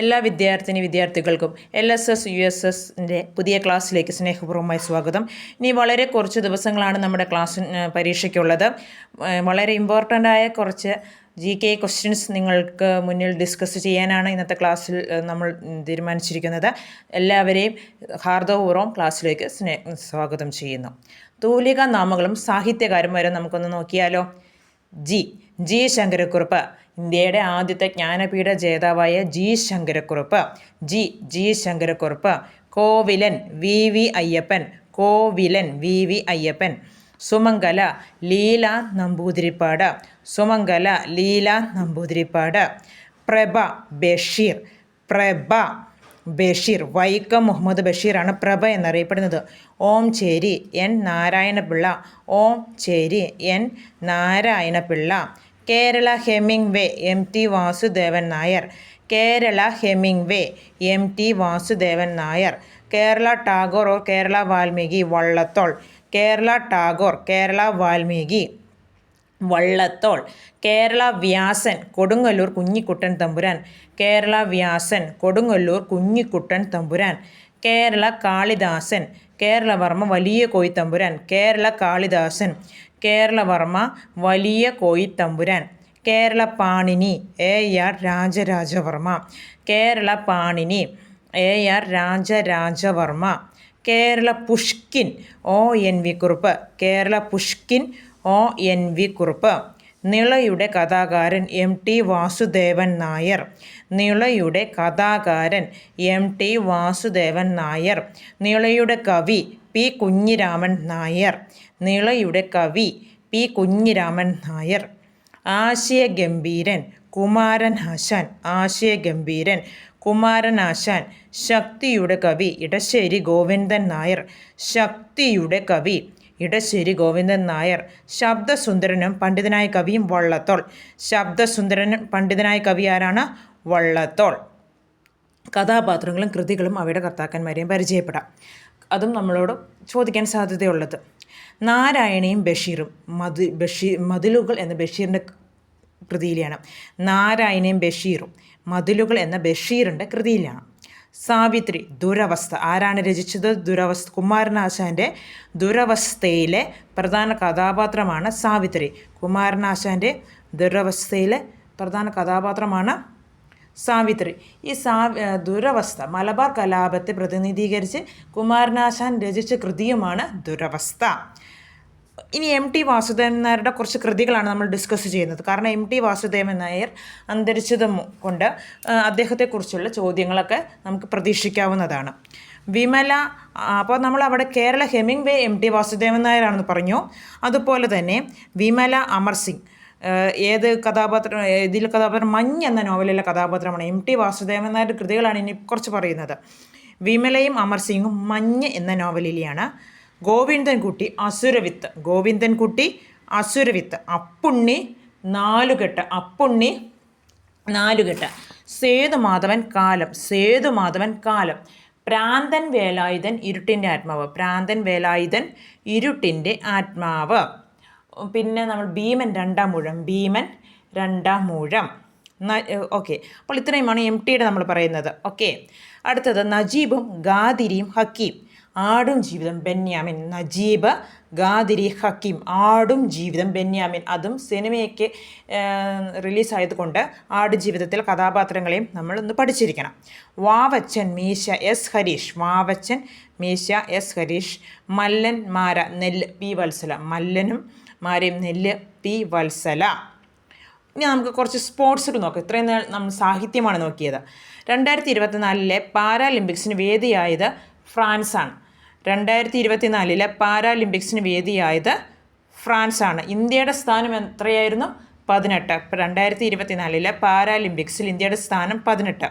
എല്ലാ വിദ്യാർത്ഥിനി വിദ്യാർത്ഥികൾക്കും L S S U S എസിന്റെ പുതിയ ക്ലാസ്സിലേക്ക് സ്നേഹപൂർവമായി സ്വാഗതം. ഇനി വളരെ കുറച്ച് ദിവസങ്ങളാണ് നമ്മുടെ ക്ലാസ് പരീക്ഷയ്ക്കുള്ളത്. വളരെ ഇമ്പോർട്ടന്റ് ആയ കുറച്ച് ജി കെ ക്വസ്റ്റ്യൻസ് നിങ്ങൾക്ക് മുന്നിൽ ഡിസ്കസ് ചെയ്യാനാണ് ഇന്നത്തെ ക്ലാസ്സിൽ നമ്മൾ തീരുമാനിച്ചിരിക്കുന്നത്. എല്ലാവരെയും ഹാർദവപൂർവം ക്ലാസ്സിലേക്ക് സ്നേ സ്വാഗതം ചെയ്യുന്നു. തൂലിക നാമങ്ങളും സാഹിത്യകാരും വരെ നമുക്കൊന്ന് നോക്കിയാലോ? ജി. ജി ശങ്കരക്കുറുപ്പ്. ഇന്ത്യയുടെ ആദ്യത്തെ ജ്ഞാനപീഠ ജേതാവായ G Sankara Kurup. G G Sankara Kurup. Kovilan V V Ayyappan. Kovilan V V Ayyappan. Sumangala Leela Namboothiripad. Sumangala Leela Namboothiripad. Prabha Basheer. Prabha Basheer. Vaikom Muhammad ബഷീറാണ് Prabha എന്നറിയപ്പെടുന്നത്. Omchery N Narayana Pillai. Omcheri N Narayana Pillai. Kerala Hemingway M T Vasudevan Nair. Kerala Hemingway M T Vasudevan Nair. Kerala Tagore or Kerala Valmiki Vallathol. Kerala Tagore Kerala Valmiki Vallathol. Kerala Vyasan Kodungallur Kunhikuttan Thampuran. Kerala Vyasan Kodungallur Kunjikuttan Thampuran. Kerala Kalidasan Keralavarma Valiya Koyithampuran. Kerala Kalidasan. Keralavarma Valiya Koithampuran. Kerala Panini A R Rajarajavarma. Kerala Panini A R Rajarajavarma. Kerala Pushkin O N V Kurup. Kerala Pushkin O N V Kurup. നിളയുടെ കഥാകാരൻ M T Vasudevan Nair. നിളയുടെ കഥാകാരൻ M T Vasudevan Nair. നിളയുടെ കവി P Kunhiraman Nair. നിളയുടെ കവി P Kunhiraman Nair. ആശയഗംഭീരൻ കുമാരൻ ആശാൻ. ആശയഗംഭീരൻ കുമാരൻ ആശാൻ. ശക്തിയുടെ കവി ഇടശ്ശേരി ഗോവിന്ദൻ നായർ. ശക്തിയുടെ കവി ഇടശ്ശേരി ഗോവിന്ദൻ നായർ ശബ്ദസുന്ദരനും പണ്ഡിതനായ കവിയും വള്ളത്തോൾ. ശബ്ദസുന്ദരനും പണ്ഡിതനായ കവി ആരാണ്? വള്ളത്തോൾ. കഥാപാത്രങ്ങളും കൃതികളും അവയുടെ കർത്താക്കന്മാരെയും പരിചയപ്പെടാം. അതും നമ്മളോട് ചോദിക്കാൻ സാധ്യതയുള്ളത്. നാരായണിയും ബഷീറും മതി ബഷീർ മതിലുകൾ എന്ന ബഷീറിന്റെ കൃതിയിലാണ്. നാരായണയും ബഷീറും മതിലുകൾ എന്ന ബഷീറിന്റെ കൃതിയിലാണ്. സാവിത്രി ദുരവസ്ഥ. ആരാണ് രചിച്ചത്? ദുരവസ്ഥ കുമാരനാശാന്റെ ദുരവസ്ഥയിലെ പ്രധാന കഥാപാത്രമാണ് സാവിത്രി. കുമാരനാശാന്റെ ദുരവസ്ഥയിലെ പ്രധാന കഥാപാത്രമാണ് സാവിത്രി. ഈ സാ ദുരവസ്ഥ മലബാർ കലാപത്തെ പ്രതിനിധീകരിച്ച് കുമാരനാശാൻ രചിച്ച കൃതിയുമാണ് ദുരവസ്ഥ. ഇനി എം ടി വാസുദേവൻ നായരുടെ കുറച്ച് കൃതികളാണ് നമ്മൾ ഡിസ്കസ് ചെയ്യുന്നത്. കാരണം എം ടി വാസുദേവൻ നായർ അന്തരിച്ചത് കൊണ്ട് അദ്ദേഹത്തെക്കുറിച്ചുള്ള ചോദ്യങ്ങളൊക്കെ നമുക്ക് പ്രതീക്ഷിക്കാവുന്നതാണ്. വിമല അപ്പോൾ നമ്മൾ അവിടെ Kerala Hemingway M T Vasudevan നായരാണെന്ന് പറഞ്ഞു. അതുപോലെ തന്നെ വിമല അമർ സിംഗ് ഏത് കഥാപാത്രം ഇതിൽ കഥാപാത്രം മഞ്ഞ് എന്ന നോവലിലെ കഥാപാത്രമാണ് എം ടി വാസുദേവൻ നായരുടെ കൃതികളാണ് ഇനി കുറച്ച് പറയുന്നത്. വിമലയും അമർ സിംഗും മഞ്ഞ് എന്ന നോവലിലെയാണ് ഗോവിന്ദൻകുട്ടി അസുരവിത്ത്. ഗോവിന്ദൻകുട്ടി അസുരവിത്ത്. അപ്പുണ്ണി നാലുകെട്ട്. അപ്പുണ്ണി നാലുകെട്ട്. സേതുമാധവൻ കാലം. സേതുമാധവൻ കാലം. പ്രാന്തൻ വേലായുധൻ ഇരുട്ടിന്റെ ആത്മാവ്. പ്രാന്തൻ വേലായുധൻ ഇരുട്ടിന്റെ ആത്മാവ്. പിന്നെ നമ്മൾ ഭീമൻ രണ്ടാം മൂഴം. ഭീമൻ രണ്ടാം മൂഴം. ഓക്കെ. അപ്പോൾ ഇത്രയുമാണ് എം ടിയുടെ നമ്മൾ പറയുന്നത്. ഓക്കെ. അടുത്തത് നജീബും ഗാദിരിയും ഹക്കീം. ആടും ജീവിതം ബെന്യാമിൻ നജീബ് ഗാദിരി ഹക്കീം. ആടും ജീവിതം ബെന്യാമിൻ. അതും സിനിമയ്ക്ക് റിലീസായതുകൊണ്ട് ആട് ജീവിതത്തിൽ കഥാപാത്രങ്ങളെയും നമ്മൾ ഒന്ന് പഠിച്ചിരിക്കണം. വാവച്ചൻ മീശ എസ് ഹരീഷ്. വാവച്ചൻ മീശ എസ് ഹരീഷ്. മല്ലൻ മാര നെല്ല് പി വത്സല. മല്ലനും മാരയും നെല്ല് പി വത്സല. ഇനി നമുക്ക് കുറച്ച് സ്പോർട്സിൽ നോക്കാം. ഇത്രയും നാൾ നമ്മൾ സാഹിത്യമാണ് നോക്കിയത്. രണ്ടായിരത്തി ഇരുപത്തിനാലിലെ പാരാലിമ്പിക്സിന് വേദിയായത് ഫ്രാൻസാണ്. രണ്ടായിരത്തി ഇരുപത്തിനാലിലെ പാരാലിമ്പിക്സിന് വേദിയായത് ഫ്രാൻസാണ്. ഇന്ത്യയുടെ സ്ഥാനം എത്രയായിരുന്നു? പതിനെട്ട്. രണ്ടായിരത്തി ഇരുപത്തിനാലിലെ പാരാലിമ്പിക്സിൽ ഇന്ത്യയുടെ സ്ഥാനം പതിനെട്ട്.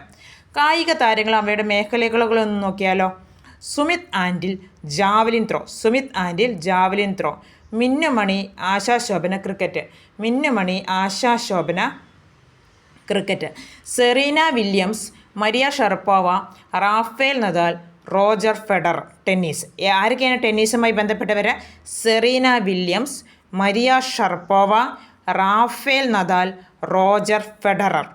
കായിക താരങ്ങൾ അവയുടെ മേഖലകളൊന്ന് നോക്കിയാലോ. Sumit Antil javelin throw. Sumit Antil javelin throw. Minnu Mani Asha Sobhana cricket. Minnu Mani Asha Sobhana cricket. Serena Williams Maria Sharapova Rafael Nadal Roger Federer tennis. ആരൊക്കെയാണ് ടെന്നീസുമായി ബന്ധപ്പെട്ടവർ Serena Williams Maria Sharapova Rafael Nadal Roger Federer.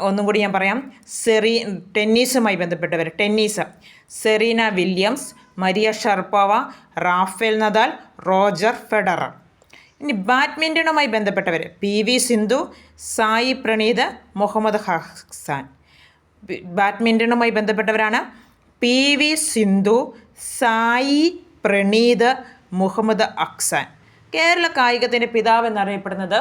ഒന്നും കൂടി ഞാൻ പറയാം. സെറി ടെന്നീസുമായി ബന്ധപ്പെട്ടവർ tennis. Serena Williams Maria Sharapova Rafael Nadal Roger Federer. ഇനി ബാഡ്മിന്റണുമായി ബന്ധപ്പെട്ടവർ പി. വി. സിന്ധു സായി പ്രണീത് മുഹമ്മദ് ഹസാൻ ബാഡ്മിന്റണുമായി ബന്ധപ്പെട്ടവരാണ്. P V Sindhu Sai Praneeth Muhammad Ahsan. Kerala കായികത്തിന്റെ പിതാവ് എന്നറിയപ്പെടുന്നത്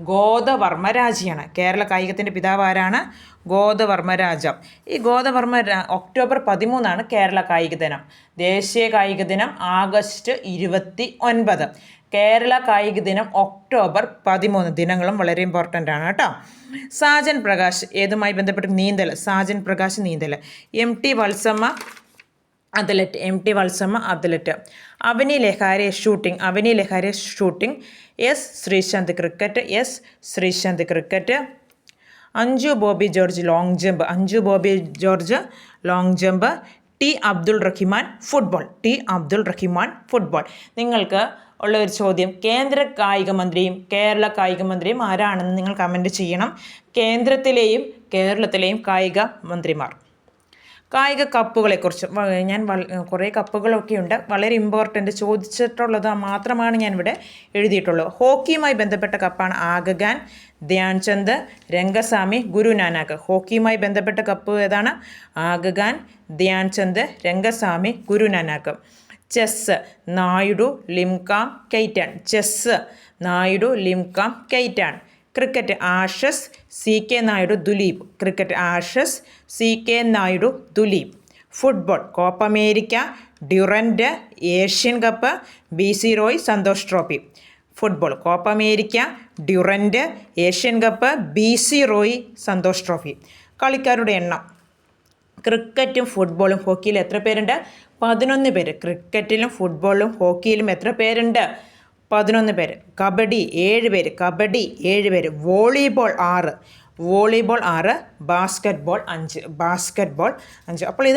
ഗോദവർമ്മരാജയാണ് കേരള കായികത്തിന്റെ പിതാവ് ആരാണ്? ഗോദവർമ്മരാജ ഈ ഗോദവർമ്മ ഒക്ടോബർ പതിമൂന്നാണ് കേരള കായിക ദിനം. ദേശീയ കായിക ദിനം ആഗസ്റ്റ് ഇരുപത്തി ഒൻപത്. കേരള കായിക ദിനം ഒക്ടോബർ പതിമൂന്ന്. ദിനങ്ങളും വളരെ ഇമ്പോർട്ടന്റ് ആണ് കേട്ടോ. സാജൻ പ്രകാശ് ഏതുമായി ബന്ധപ്പെട്ട് നീന്തൽ? സാജൻ പ്രകാശ് നീന്തൽ. M T Valsamma athlete. M T Valsamma athlete. Avani ലഹാരെ shooting Avani ലഹാരെ shooting S Sreesanth cricket S Sreesanth cricket Anju Bobby George long jump Anju Bobby George long jump T Abdul Rahiman football. T Abdul Rahiman football. നിങ്ങൾക്ക് ഉള്ള ഒരു ചോദ്യം കേന്ദ്ര കായിക മന്ത്രിയും കേരള കായിക മന്ത്രിയും ആരാണെന്ന് നിങ്ങൾ കമന്റ് ചെയ്യണം. കേന്ദ്രത്തിലെയും കേരളത്തിലെയും കായിക മന്ത്രിമാർ. കായിക കപ്പുകളെക്കുറിച്ച് ഞാൻ കുറേ കപ്പുകളൊക്കെ ഉണ്ട് വളരെ ഇമ്പോർട്ടന്റ് ചോദിച്ചിട്ടുള്ളത് മാത്രമാണ് ഞാൻ ഇവിടെ എഴുതിയിട്ടുള്ളത്. ഹോക്കിയുമായി ബന്ധപ്പെട്ട കപ്പാണ് ആഗഗാൻ ധ്യാൻചന്ദ് രംഗസ്വാമി ഗുരു നാനാക്ക്. ഹോക്കിയുമായി ബന്ധപ്പെട്ട കപ്പ് ഏതാണ്? ആഗഗാൻ ധ്യാൻചന്ദ് രംഗസ്വാമി ഗുരു നാനാക്ക്. ചെസ്സ് നായിഡു ലിംകാം Khaitan. Chess Naidu ലിംകാം Khaitan. Cricket Ashes C K Naidu Duleep. Cricket Ashes C K Naidu Duleep. Football Copa America Durand Asian cup B C Roy Santosh trophy. Football Copa America Durand Asian cup B C Roy Santosh trophy. കളിക്കാരുടെ എണ്ണം. ക്രിക്കറ്റും ഫുട്ബോളും ഹോക്കിയിലും എത്ര പേരുണ്ട്? പതിനൊന്ന് പേര്. ക്രിക്കറ്റിലും ഫുട്ബോളിലും ഹോക്കിയിലും എത്ര പേരുണ്ട്? പതിനൊന്ന് പേര്. കബഡി ഏഴ് പേര്. കബഡി ഏഴ് പേര്. വോളിബോൾ ആറ്. വോളിബോൾ ആറ് ബാസ്ക്കറ്റ് ബോൾ അഞ്ച്. ബാസ്ക്കറ്റ് ബോൾ അഞ്ച്. അപ്പോൾ ഇത്